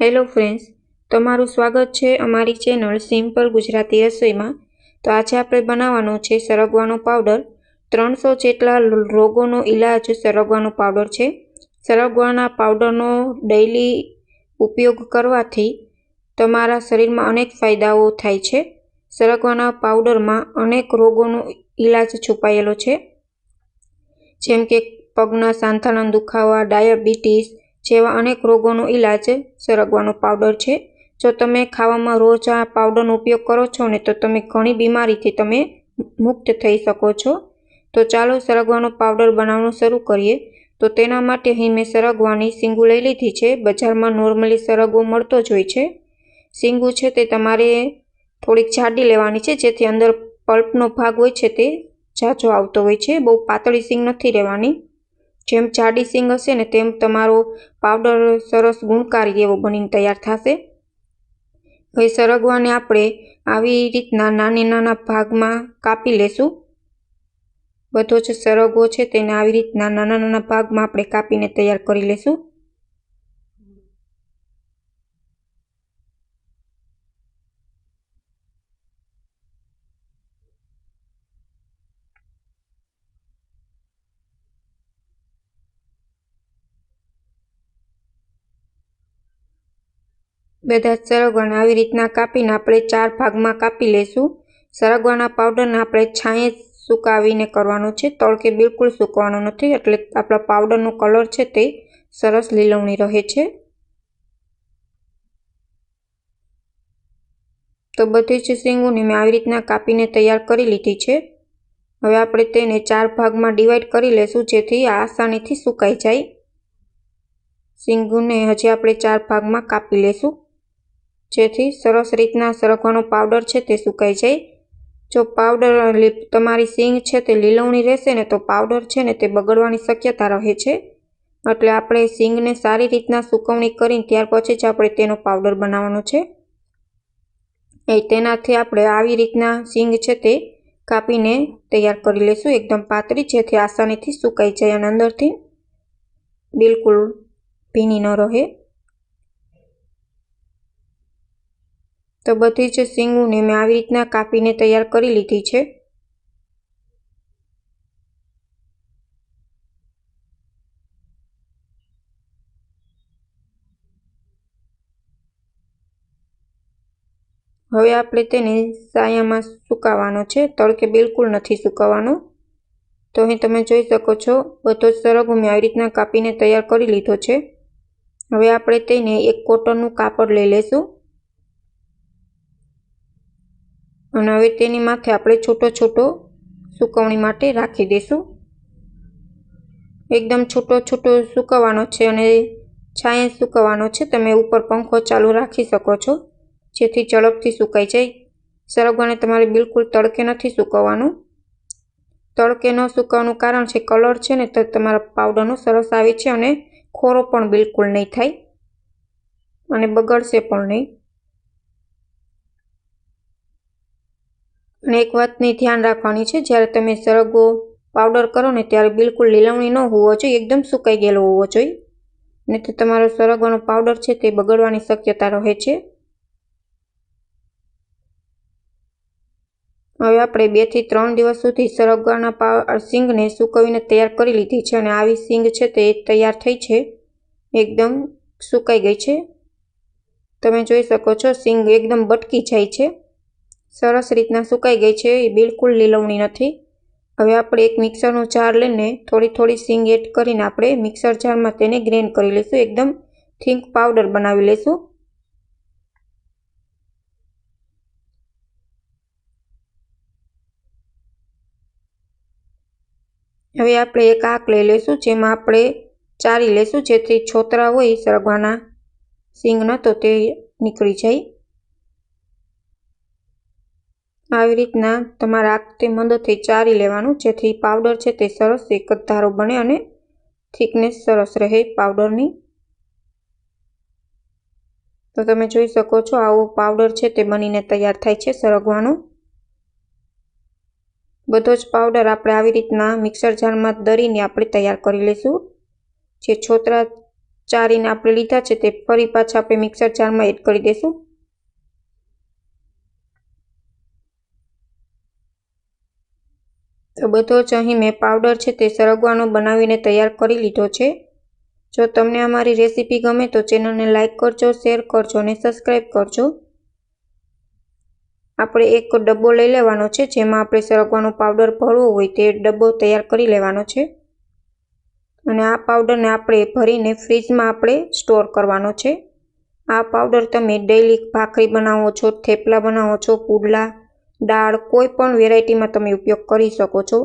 Hello friends, તમારું સ્વાગત છે અમારી ચેનલ સિમ્પલ ગુજરાતી રસોઈમાં. તો આજે આપણે બનાવવાનો છે સરગવાનો પાવડર. ત્રણસો જેટલા રોગોનો ઈલાજ સરગવાનો પાવડર છે. સરગવાના પાવડરનો ડેઈલી ઉપયોગ કરવાથી તમારા શરીરમાં અનેક ફાયદાઓ થાય છે. સરગવાના પાવડરમાં અનેક રોગોનો ઈલાજ છુપાયેલો છે. જેમ કે પગના સાંધાના દુખાવા, ડાયાબિટીસ જેવા અનેક રોગોનો ઈલાજ સરગવાનો પાવડર છે. જો તમે ખાવામાં રોજ આ પાવડરનો ઉપયોગ કરો છો ને તો તમે ઘણી બીમારીથી તમે મુક્ત થઈ શકો છો. તો ચાલો સરગવાનો પાવડર બનાવવાનું શરૂ કરીએ. તો તેના માટે અહીં મેં સરગવાની સીંગુ લઈ લીધી છે. બજારમાં નોર્મલી સરગવો મળતો જ હોય છે. સીંગુ છે તે તમારે થોડીક જાડી લેવાની છે, જેથી અંદર પલ્પનો ભાગ હોય છે તે ઝાઝો આવતો હોય છે. બહુ પાતળી સીંગ નથી લેવાની જેમ જાડી સિંગ હશે ને તેમ તમારો પાવડર સરસ ગુણકારી એવો બનીને તૈયાર થશે. હવે સરગવાને આપણે આવી રીતના નાની નાના ભાગમાં કાપી લેશું. બધો જ સરગવો છે તેને આવી રીતના નાના નાના ભાગમાં આપણે કાપીને તૈયાર કરી લેશું. બધા સરગવાને આવી રીતના કાપીને આપણે ચાર ભાગમાં કાપી લઈશું સરગવાના પાવડરને આપણે છાંયે સુકાવીને કરવાનો છે. તળકે બિલકુલ સૂકવાનો નથી, એટલે આપણા પાવડરનો કલર છે તે સરસ લીલવણી રહે છે. તો બધી જ શીંગોને મેં આવી રીતના કાપીને તૈયાર કરી લીધી છે. હવે આપણે તેને ચાર ભાગમાં ડિવાઈડ કરી લેશું, જેથી આસાનીથી સુકાઈ જાય. સિંગુને હજી આપણે ચાર ભાગમાં કાપી લેશું. જેથી સરસ રીતના સરગવાનો પાવડર છે તે સુકાઈ જાય. જો પાવડર તમારી સિંગ છે તે લીલવણી રહેશે ને તો પાવડર છે ને તે બગડવાની શક્યતા રહે છે. એટલે આપણે સિંગને સારી રીતના સુકવણી કરીને ત્યાર પછી જ આપણે તેનો પાવડર બનાવવાનો છે. એ તેનાથી આપણે આવી રીતના સિંગ છે તે કાપીને તૈયાર કરી લઈશું. એકદમ પાતળી, જેથી આસાનીથી સુકાઈ જાય અને અંદરથી બિલકુલ ભીની ન રહે. તો બધી જ સિંગોને મેં આવી રીતના કાપીને તૈયાર કરી લીધી છે. હવે આપણે તેને સાયામાં સુકાવવાનો છે. તડકે બિલકુલ નથી સુકાવવાનો તો અહીં તમે જોઈ શકો છો, બધો જ સરગો મેં આવી રીતના કાપીને તૈયાર કરી લીધો છે. હવે આપણે તેને એક કોટનનું કાપડ લઈ લઈશું અને હવે તેની માથે આપણે છૂટો છૂટો સુકવણી માટે રાખી દઈશું. એકદમ છૂટો છૂટો સૂકવવાનો છે અને છાંયે સુકવવાનો છે. તમે ઉપર પંખો ચાલુ રાખી શકો છો, જેથી ઝડપથી સુકાઈ જાય. સરગવાને તમારે બિલકુલ તડકે નથી સૂકવવાનું. તડકે ન સૂકવાનું કારણ છે કલર છે ને, તો તમારા પાવડરનો સરસ આવે છે અને ખોરો પણ બિલકુલ નહીં થાય. અને બગડશે પણ નહીં. અને એક વાતની ધ્યાન રાખવાની છે, જ્યારે તમે સરગવો પાવડર કરો ને ત્યારે બિલકુલ લીલવણી ન હોવો જોઈએ, એકદમ સુકાઈ ગયેલો હોવો જોઈએ. નહીં તો તમારો સરગવાનો પાવડર છે તે બગડવાની શક્યતા રહે છે. હવે આપણે બેથી ત્રણ દિવસ સુધી સરગવાના સિંગને સૂકવીને તૈયાર કરી લીધી છે અને આવી સિંગ છે તે તૈયાર થઈ છે. એકદમ સુકાઈ ગઈ છે. તમે જોઈ શકો છો, સિંગ એકદમ બટકી જાય છે. સરસ રીતના સુકાઈ ગઈ છે, એ બિલકુલ લીલવણી નથી. હવે આપણે એક મિક્સરનો જાર લઈને થોડી થોડી સિંગ એડ કરીને આપણે મિક્સર જારમાં તેને ગ્રેન્ડ કરી લઈશું, એકદમ થિંક પાવડર બનાવી લઈશું. હવે આપણે એક આક લઈ લઈશું, જેમાં આપણે ચારી લઈશું, જેથી છોતરા હોય, સરગવાના સિંગના તો તે નીકળી જાય. આવી રીતના તમારા આકથી મદદથી ચારી લેવાનું. જેથી પાવડર છે તે સરસ એક ધારો બને અને થિકનેસ સરસ રહે પાવડરની તો તમે જોઈ શકો છો આવો પાવડર છે તે બનીને તૈયાર થાય છે સરગવાનો. બધો જ પાવડર આપણે આવી રીતના મિક્સર જારમાં દરીને આપણે તૈયાર કરી લઈશું. જે છોતરા ચારીને આપણે લીધા છે તે ફરી પાછા આપણે મિક્સર જારમાં એડ કરી દઈશું. તો બધો જ અહીં મેં પાવડર છે તે સરગવાનો બનાવીને તૈયાર કરી લીધો છે. જો તમને અમારી રેસીપી ગમે તો ચેનલને લાઇક કરજો શેર કરજો અને સબસ્ક્રાઈબ કરજો. આપણે એક ડબ્બો લઈ લેવાનો છે, જેમાં આપણે સરગવાનો પાવડર ભરવો હોય તે ડબ્બો તૈયાર કરી લેવાનો છે. અને આ પાવડરને આપણે ભરીને ફ્રીજમાં આપણે સ્ટોર કરવાનો છે. આ પાવડર તમે ડેઈલી ભાખરી બનાવો છો, થેપલા બનાવો છો, પુડલા દાળ કોઈ પણ વેરાયટીમાં તમે ઉપયોગ કરી શકો છો.